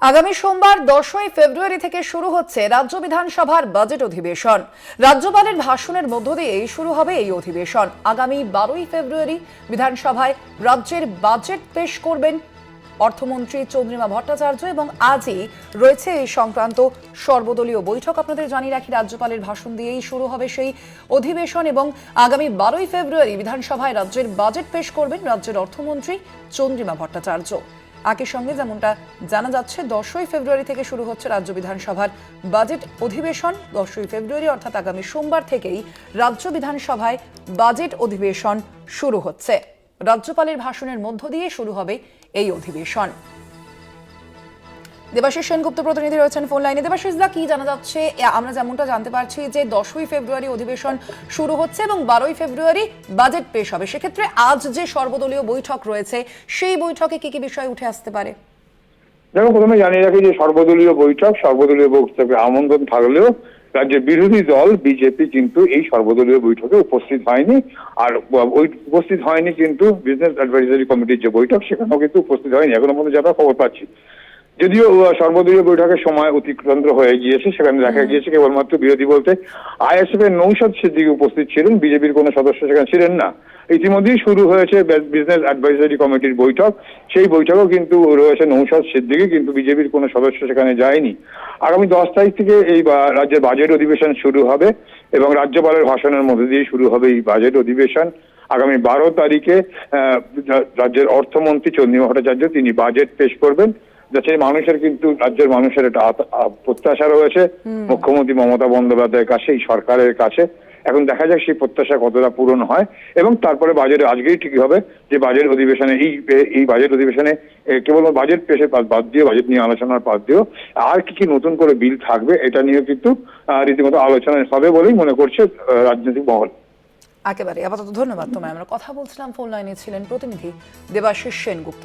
আগামী সোমবার দশই ফেব্রুয়ারি থেকে শুরু হচ্ছে রাজ্য বিধানসভার বাজেট অধিবেশন। রাজ্যপালের ভাষণের মধ্য দিয়েই শুরু হবে এই অধিবেশন। আগামী বারোই ফেব্রুয়ারি বিধানসভায় রাজ্যের বাজেট পেশ করবেন অর্থমন্ত্রী চন্দ্রিমা ভট্টাচার্য এবং আজই রয়েছে এই সংক্রান্ত সর্বদলীয় বৈঠক। আপনাদের জানিয়ে রাখি, রাজ্যপালের ভাষণ দিয়েই শুরু হবে সেই অধিবেশন এবং আগামী বারোই ফেব্রুয়ারি বিধানসভায় রাজ্যের বাজেট পেশ করবেন রাজ্যের অর্থমন্ত্রী চন্দ্রিমা ভট্টাচার্য। একই সঙ্গে যেমনটা জানা যাচ্ছে, দশই ফেব্রুয়ারি থেকে শুরু হচ্ছে রাজ্য বিধানসভার বাজেট অধিবেশন। দশই ফেব্রুয়ারি অর্থাৎ আগামী সোমবার থেকেই রাজ্য বিধানসভায় বাজেট অধিবেশন শুরু হচ্ছে। রাজ্যপালের ভাষণের মধ্য দিয়ে শুরু হবে এই অধিবেশন। দেবাশিস সেনগুপ্ত প্রতিনিধি রয়েছেন ফোন লাইনে। দেবাশিস দা, কি জানা যাচ্ছে? আমরা যেমনটা জানতে পারছি যে দশই ফেব্রুয়ারি অধিবেশন শুরু হচ্ছে এবং বারোই ফেব্রুয়ারি বাজেট পেশ হবে। সেক্ষেত্রে আজ যে সর্বদলীয় বৈঠক রয়েছে, সেই বৈঠকে কি কি বিষয় উঠে আসতে পারে? দেখো, প্রথমে জানিয়ে রাখি যে সর্বদলীয় বৈঠক, সর্বদলীয় বৈঠকে আমন্ত্রণ থাকলেও রাজ্যের বিরোধী দল, বিজেপি কিন্তু এই সর্বদলীয় বৈঠকে উপস্থিত হয়নি। আর ওই উপস্থিত হয়নি কিন্তু বিজনেস অ্যাডভাইজারি কমিটির যে বৈঠক, সেখানেও কিন্তু উপস্থিত হয়নি। এখনও পর্যন্ত যেটা খবর পাচ্ছি। যদিও সর্বদলীয় বৈঠকের সময় অতিক্রান্ত হয়ে গিয়েছে সেখানে দেখা গিয়েছে কেবলমাত্র বিরোধী বলতে আইএসএফ এর নৌসাদ সিদ্দিকি উপস্থিত ছিলেন বিজেপির কোনো সদস্য সেখানে ছিলেন না। ইতিমধ্যেই শুরু হয়েছে বিজনেস অ্যাডভাইজারি কমিটির বৈঠক। সেই বৈঠকও কিন্তু রয়েছে নৌসাদ সিদ্দিকি কিন্তু বিজেপির কোনো সদস্য সেখানে যায়নি। আগামী দশ তারিখ থেকে এই রাজ্যের বাজেট অধিবেশন শুরু হবে এবং রাজ্যপালের ভাষণের মধ্যে দিয়ে শুরু হবে এই বাজেট অধিবেশন। আগামী বারো তারিখে রাজ্যের অর্থমন্ত্রী চন্দ্রিমা ভট্টাচার্য তিনি বাজেট পেশ করবেন। যাতে মানুষের কিন্তু রাজ্যের মানুষের একটা প্রত্যাশা রয়েছে। মুখ্যমন্ত্রী মমতা বন্দ্যোপাধ্যায়ের কাছে এই সরকারের কাছে। এখন দেখা যাক সেই প্রত্যাশা কতটা পূরণ হয়। এবং তারপরে বাজেট আজকেই ঠিক হবে যে বাজেট অধিবেশনে এই এই বাজেট অধিবেশনে কেবল বাজেট পেশে বাদ দিয়ে বাজেট নিয়ে আলোচনার বাদ দিয়েও আর কি কি নতুন করে বিল থাকবে এটা নিয়ে কিন্তু রীতিমতো আলোচনা হবে বলেই মনে করছে রাজনৈতিক মহল। একেবারে আপাতত ধন্যবাদ তোমায়। আমরা কথা বলছিলাম ফোন লাইনে ছিলেন প্রতিনিধি দেবাশিস সেনগুপ্ত।